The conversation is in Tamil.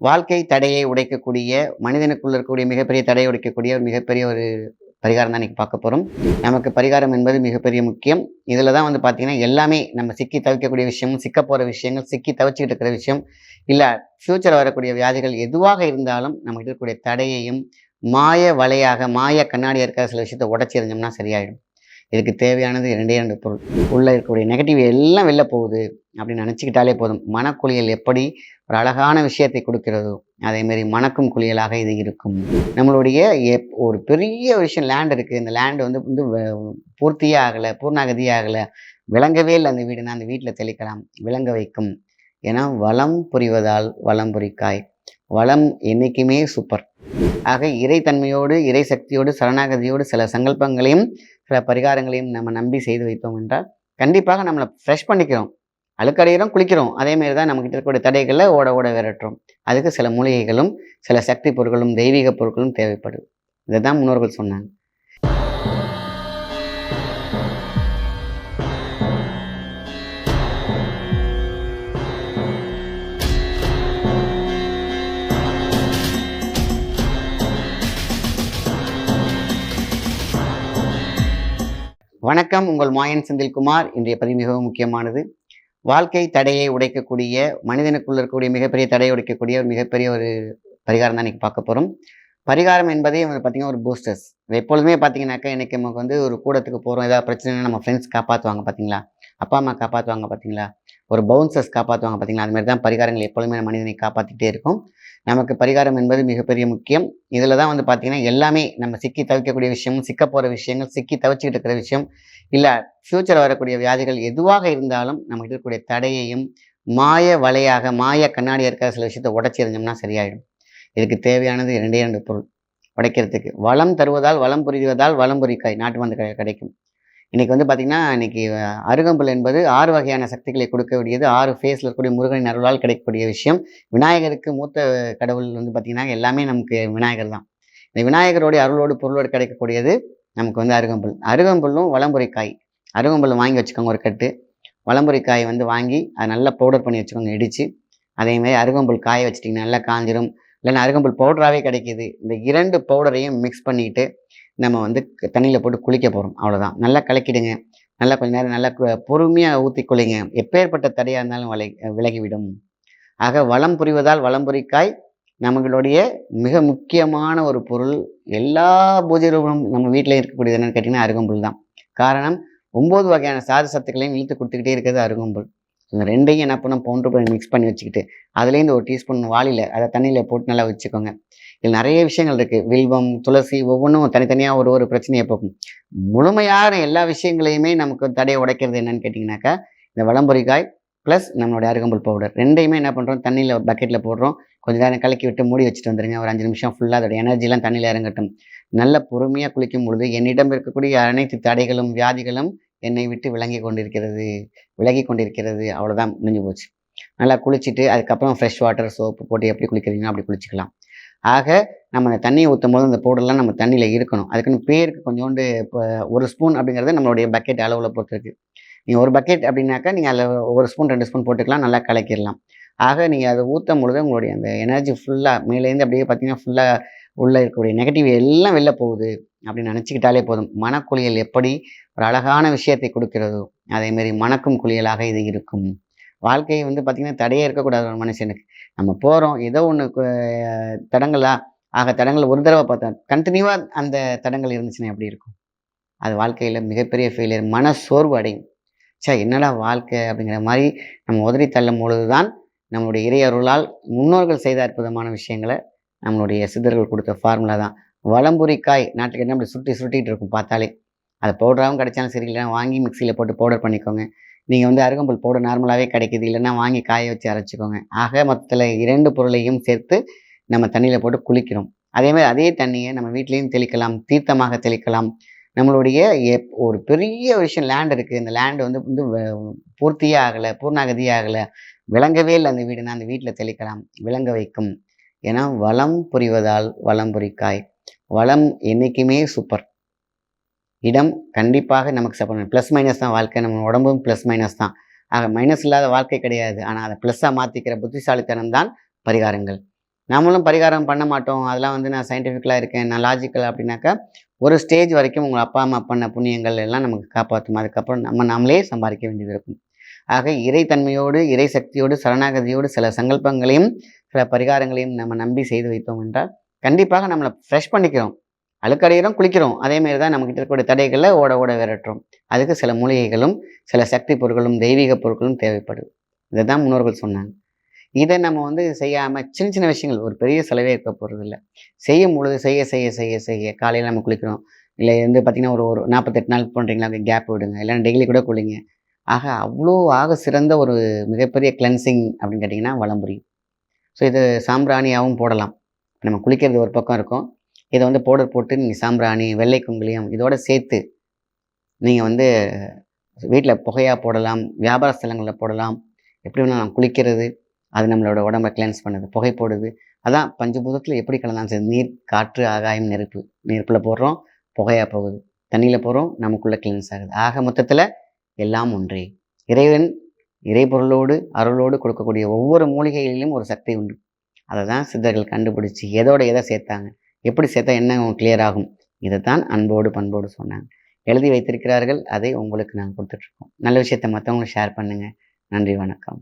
வாழ்க்கை தடையை உடைக்கக்கூடிய மனிதனுக்குள்ள இருக்கக்கூடிய மிகப்பெரிய தடையை உடைக்கக்கூடிய ஒரு மிகப்பெரிய ஒரு பரிகாரம் தான் இன்றைக்கி பார்க்க போகிறோம் நமக்கு பரிகாரம் என்பது மிகப்பெரிய முக்கியம். இதில் தான் வந்து பார்த்திங்கன்னா எல்லாமே நம்ம சிக்கி தவிக்கக்கூடிய விஷயம் சிக்க போகிற விஷயங்கள் சிக்கி தவிச்சிக்கிட்டு இருக்கிற விஷயம் இல்லை ஃப்யூச்சர் வரக்கூடிய வியாதிகள் எதுவாக இருந்தாலும் நமக்கு இருக்கக்கூடிய தடையையும் மாய வலையாக மாய கண்ணாடியாக இருக்கிற சில விஷயத்தை உடச்சி எறிஞ்சோம்னா சரியாயிடும். இதுக்கு தேவையானது ரெண்டே ரெண்டு பொருள். உள்ளே இருக்கக்கூடிய நெகட்டிவ் எல்லாம் வெளில போகுது அப்படின்னு நினச்சிக்கிட்டாலே போதும். மனக்குளியல் எப்படி ஒரு அழகான விஷயத்தை கொடுக்கிறதோ அதேமாரி மணக்கும் குளியலாக இது இருக்கும். நம்மளுடைய எப் ஒரு பெரிய விஷயம் லேண்ட் இருக்குது இந்த லேண்டு வந்து வந்து பூர்த்தியே ஆகலை பூர்ணாகதியே ஆகலை. விளங்கவே இல்லை அந்த வீடுனா அந்த வீட்டில் தெளிக்கலாம். விளங்க வைக்கும். ஏன்னா வளம் புரிவதால் வளம் புரிக்காய். வளம் என்றைக்குமே சூப்பர் ஆக இறைத்தன்மையோடு இறை சக்தியோடு சரணாகதியோடு சில சங்கல்பங்களையும் சில பரிகாரங்களையும் நம்ம நம்பி செய்து வைத்தோம் என்றால் கண்டிப்பாக நம்மளை ஃப்ரெஷ் பண்ணிக்கிறோம். அழுக்கடையிறோம் குளிக்கிறோம். அதேமாரி தான் நம்மகிட்ட இருக்கக்கூடிய தடைகளை ஓட ஓட விரட்டுறோம். அதுக்கு சில மூலிகைகளும் சில சக்தி பொருட்களும் தெய்வீக பொருட்களும் தேவைப்படுது. இதை தான் முன்னோர்கள் சொன்னாங்க. வணக்கம் உங்கள் மாயன் செந்தில்குமார். இன்றைய பதிவு மிகவும் முக்கியமானது. வாழ்க்கை தடையை உடைக்கக்கூடிய மனிதனுக்குள்ள இருக்கக்கூடிய மிகப்பெரிய தடையை உடைக்கக்கூடிய ஒரு மிகப்பெரிய ஒரு பரிகாரம் தான் இன்னைக்கு பார்க்க போகிறோம் பரிகாரம் என்பதே வந்து பார்த்தீங்கன்னா ஒரு பூஸ்டர்ஸ் எப்பொழுதுமே பார்த்தீங்கன்னாக்கா இன்றைக்கி நமக்கு வந்து ஒரு கூடத்துக்கு போகிறோம் ஏதாவது பிரச்சனைனா நம்ம ஃப்ரெண்ட்ஸ் காப்பாற்றுவாங்க பார்த்தீங்களா? அப்பா அம்மா காப்பாற்றுவாங்க பார்த்தீங்களா? ஒரு பவுன்சர்ஸ் காப்பாற்றுவாங்க பார்த்தீங்களா? அது மாதிரி தான் பரிகாரங்கள் எப்பொழுதுமே மனிதனை காப்பாற்றிட்டே இருக்கும். நமக்கு பரிகாரம் என்பது மிகப்பெரிய முக்கியம். இதில் தான் வந்து பார்த்தீங்கன்னா எல்லாமே நம்ம சிக்கி தவிக்கக்கூடிய விஷயம் சிக்க போகிற விஷயங்கள் சிக்கி தவிச்சுக்கிட்டு இருக்கிற விஷயம் இல்லை ஃப்யூச்சர் வரக்கூடிய வியாதிகள் எதுவாக இருந்தாலும் நம்ம இருக்கக்கூடிய தடையையும் மாய வலையாக மாய கண்ணாடியாக இருக்கிற சில விஷயத்தை உடச்சிருந்தோம்னா சரியாயிடும். இதுக்கு தேவையானது ரெண்டே ரெண்டு பொருள். உடைக்கிறதுக்கு. வளம் தருவதால் வளம் புரிவதால் வளம் பொறிக்காய் நாட்டு மருந்து கிடைக்கும். இன்னைக்கு வந்து பார்த்திங்கன்னா இன்னைக்கு அருகம்புல் என்பது ஆறு வகையான சக்திகளை கொடுக்கக்கூடியது ஆறு ஃபேஸில் இருக்கக்கூடிய முருகனின் அருளால் கிடைக்கக்கூடிய விஷயம். விநாயகருக்கு மூத்த கடவுள் வந்து பார்த்திங்கன்னா எல்லாமே நமக்கு விநாயகர் தான். இந்த விநாயகருடைய அருளோடு பொருளோடு கிடைக்கக்கூடியது நமக்கு வந்து அருகம்புல். அருகம்புல்லும் வளம்புரிக்காய் அருகம்புல் வாங்கி வச்சுக்கோங்க ஒரு கட்டு. வளம்புரிக்காய் வந்து வாங்கி அதை நல்லா பவுடர் பண்ணி வச்சுக்கோங்க இடித்து அதேமாதிரி அருகம்புல் காய வச்சிட்டிங்கன்னா நல்லா காஞ்சிரும். இல்லைன்னா அருகம்புல் பவுடராகவே கிடைக்கிது. இந்த இரண்டு பவுடரையும் மிக்ஸ் பண்ணிட்டு நம்ம வந்து தண்ணியில் போட்டு குளிக்க போகிறோம் அவ்வளோதான் நல்லா கலக்கிடுங்க. நல்லா கொஞ்ச நேரம் நல்லா பொறுமையாக ஊற்றி குளிங்க எப்பேற்பட்ட தடையாக இருந்தாலும் விலை விலகிவிடும். ஆக வளம் புரிவதால் வளம் புரிக்காய் நம்மளுடைய மிக முக்கியமான ஒரு பொருள். எல்லா பூஜை ரூபம் நம்ம வீட்டில் இருக்கக்கூடியது என்னென்னு கேட்டிங்கன்னா அருகம்புல் தான். காரணம் ஒம்பது வகையான சாது சத்துக்களையும் இழுத்து கொடுத்துக்கிட்டே இருக்கிறது அருகம்புல். இந்த ரெண்டையும் என்ன பண்ணோம் பவுண்டர் பண்ணி மிக்ஸ் பண்ணி வச்சுக்கிட்டு அதுலேருந்து ஒரு டீஸ்பூன் வாளியில் அதை தண்ணியில் போட்டு நல்லா வச்சுக்கோங்க. இதில் நிறைய விஷயங்கள் இருக்குது வில்வம் துளசி ஒவ்வொன்றும் தனித்தனியாக ஒரு ஒரு பிரச்சனையை போக்கும். முழுமையான எல்லா விஷயங்களையுமே நமக்கு தடையை உடைக்கிறது என்னன்னு கேட்டிங்கனாக்கா இந்த வளம்பொறிக்காய் ப்ளஸ் நம்மளுடைய அருகம்புல் பவுடர் ரெண்டையுமே என்ன பண்ணுறோம் தண்ணியில் பக்கெட்டில் போடுறோம். கொஞ்ச நேரம் கலக்கி விட்டு மூடி வச்சுட்டு வந்துடுங்க ஒரு அஞ்சு நிமிஷம் ஃபுல்லாக அதோட எனர்ஜிலாம் தண்ணியில் இறங்கட்டும். நல்ல பொறுமையாக குளிக்கும் பொழுது என்னிடம் இருக்கக்கூடிய அனைத்து தடைகளும் வியாதிகளும் என்னை விட்டு விளங்கி கொண்டிருக்கிறது. விலகி கொண்டிருக்கிறது. அவ்வளோதான் முடிஞ்சு போச்சு. நல்லா குளிச்சுட்டு அதுக்கப்புறம் ஃப்ரெஷ் வாட்டர் சோப்பு போட்டு எப்படி குளிக்கிறீங்களோ அப்படி குளிச்சுக்கலாம். ஆக நம்ம அந்த தண்ணியை ஊற்றும் போது அந்த பவுடர்லாம் நம்ம தண்ணியில் இருக்கணும். அதுக்குன்னு பேருக்கு கொஞ்சோண்டு இப்போ ஒரு ஸ்பூன் அப்படிங்கிறது நம்மளுடைய பக்கெட் அளவில் பொறுத்திருக்கு நீங்கள் ஒரு பக்கெட் அப்படின்னாக்கா நீங்கள் அதில் ஒரு ஸ்பூன் ரெண்டு ஸ்பூன் போட்டுக்கலாம் நல்லா கலக்கிடலாம். ஆக நீங்கள் அதை ஊற்றும் பொழுது உங்களுடைய அந்த எனர்ஜி ஃபுல்லாக மேலேருந்து அப்படியே பார்த்தீங்கன்னா ஃபுல்லாக உள்ளே இருக்கக்கூடிய நெகட்டிவ் எல்லாம் வெளில போகுது அப்படின்னு நினச்சிக்கிட்டாலே போதும். மனக்குளியல் எப்படி ஒரு அழகான விஷயத்தை கொடுக்கிறதோ அதேமாரி மணக்கும் குளியலாக இது இருக்கும். வாழ்க்கையை வந்து பார்த்திங்கன்னா தடையே இருக்கக்கூடாது ஒரு மனுஷனுக்கு. நம்ம போகிறோம் ஏதோ ஒன்று தடங்களா ஆக தடங்கள் ஒரு தடவை பார்த்தா கண்டினியூவாக அந்த தடங்கள் இருந்துச்சுன்னா எப்படி இருக்கும்? அது வாழ்க்கையில் மிகப்பெரிய ஃபெயிலியர் மன சோர்வு அடையும். சே என்னடா வாழ்க்கை அப்படிங்கிற மாதிரி நம்ம உதறி தள்ளும் பொழுது தான் நம்மளுடைய இறையருளால் முன்னோர்கள் செய்த அற்புதமான விஷயங்களை நம்மளுடைய சித்தர்கள் கொடுத்த ஃபார்முலா தான். வளம்புரிக்காய் நாட்டுக்கு என்ன அப்படி சுருட்டி சுருட்டிகிட்டு இருக்கும் பார்த்தாலே. அதை பவுடராகவும் கிடைச்சாலும் சரி இல்லைன்னா வாங்கி மிக்சியில் போட்டு பவுடர் பண்ணிக்கோங்க. நீங்கள் வந்து அருகம்புல் போட நார்மலாகவே கிடைக்குது. இல்லைன்னா வாங்கி காய வச்சு அரைச்சிக்கோங்க. ஆக மொத்தத்தில் இரண்டு பொருளையும் சேர்த்து நம்ம தண்ணியில் போட்டு குளிக்கிறோம். அதேமாதிரி அதே தண்ணியை நம்ம வீட்லேயும் தெளிக்கலாம் தீர்த்தமாக தெளிக்கலாம். நம்மளுடைய எப் ஒரு பெரிய விஷயம் லேண்ட் இருக்குது இந்த லேண்டு வந்து வந்து பூர்த்தியே ஆகலை பூர்ணாகதியே ஆகலை. விளங்கவே இல்லை அந்த வீடுனா அந்த வீட்டில் தெளிக்கலாம் விளங்க வைக்கும். ஏன்னா வளம் புரிவதால் வளம் புரிக்காய். வளம் என்றைக்குமே சூப்பர். இடம் கண்டிப்பாக நமக்கு சப்போர்ட் ப்ளஸ் மைனஸ் தான் வாழ்க்கை. நம்ம உடம்பும் ப்ளஸ் மைனஸ் தான். ஆக மைனஸ் இல்லாத வாழ்க்கை கிடையாது. ஆனால் அதை ப்ளஸ்ஸாக மாற்றிக்கிற புத்திசாலித்தனம் தான் பரிகாரங்கள். நம்மளும் பரிகாரம் பண்ண மாட்டோம். அதெல்லாம் வந்து நான் சயின்டிஃபிக்கலாக இருக்கேன். நான் லாஜிக்கல் அப்படின்னாக்கா ஒரு ஸ்டேஜ் வரைக்கும் உங்கள் அப்பா அம்மா பண்ண புண்ணியங்கள் எல்லாம் நமக்கு காப்பாற்றும். அதுக்கப்புறம் நம்ம நாமளே சம்பாதிக்க வேண்டியது இருக்கும். ஆக இறைத்தன்மையோடு இறை சக்தியோடு சரணாகதியோடு சில சங்கல்பங்களையும் சில பரிகாரங்களையும் நம்ம நம்பி செய்து வைத்தோம் என்றால் கண்டிப்பாக நம்மளை ஃப்ரெஷ் பண்ணிக்கிறோம். அழுக்கடையிறோம் குளிக்கிறோம். அதேமாரி தான் நம்மக்கிட்ட இருக்கக்கூடிய தடைகளை ஓட ஓட விரட்டுறோம். அதுக்கு சில மூலிகைகளும் சில சக்தி பொருட்களும் தெய்வீக பொருட்களும் தேவைப்படுது. இதை தான் முன்னோர்கள் சொன்னாங்க. இதை நம்ம வந்து செய்யாமல் சின்ன சின்ன விஷயங்கள் ஒரு பெரிய செலவே இருக்க போகிறது இல்லை செய்யும் பொழுது செய்ய செய்ய செய்ய செய்ய காலையில் நம்ம குளிக்கிறோம். இல்லை வந்து பார்த்திங்கன்னா ஒரு ஒரு நாற்பத்தெட்டு நாள் பண்ணுறீங்களா கேப் விடுங்க. இல்லைன்னா டெய்லி கூட குளிங்க. ஆக அவ்வளோ ஆக சிறந்த ஒரு மிகப்பெரிய கிளென்சிங் அப்படின்னு கேட்டிங்கன்னா வளம்புரி ஸோ இது சாம்பிராணியாகவும் போடலாம். நம்ம குளிக்கிறது ஒரு பக்கம் இருக்கும். இதை வந்து பவுடர் போட்டு நீங்கள் சாம்பிராணி வெள்ளை குங்குளியம் இதோட சேர்த்து நீங்கள் வந்து வீட்டில் புகையாக போடலாம் வியாபார ஸ்தலங்களில் போடலாம் எப்படி வேணாலும் குளிக்கிறது அது நம்மளோட உடம்பை கிளென்ஸ் பண்ணுது புகை போடுது. அதான் பஞ்சபூதத்தில் எப்படி கலந்தாலும் சரி நீர் காற்று ஆகாயம் நெருப்பு நெருப்பில் போடுறோம் புகையாக போகுது. தண்ணியில் போகிறோம் நமக்குள்ளே கிளென்ஸ் ஆகுது. ஆக மொத்தத்தில் எல்லாம் ஒன்றே. இறைவன் இறைபொருளோடு அருளோடு கொடுக்கக்கூடிய ஒவ்வொரு மூலிகைகளிலும் ஒரு சக்தி உண்டு. அதை தான் சித்தர்கள் கண்டுபிடிச்சி எதோட எதை சேர்த்தாங்க? எப்படி சேர்த்தா என்ன கிளியர் ஆகும்? இதை தான் அன்போடு பண்போடு சொன்னாங்க. எழுதி வைத்திருக்கிறார்கள் அதை உங்களுக்கு நாங்கள் கொடுத்துட்ருக்கோம். நல்ல விஷயத்தை மற்றவங்களும் ஷேர் பண்ணுங்கள் நன்றி வணக்கம்.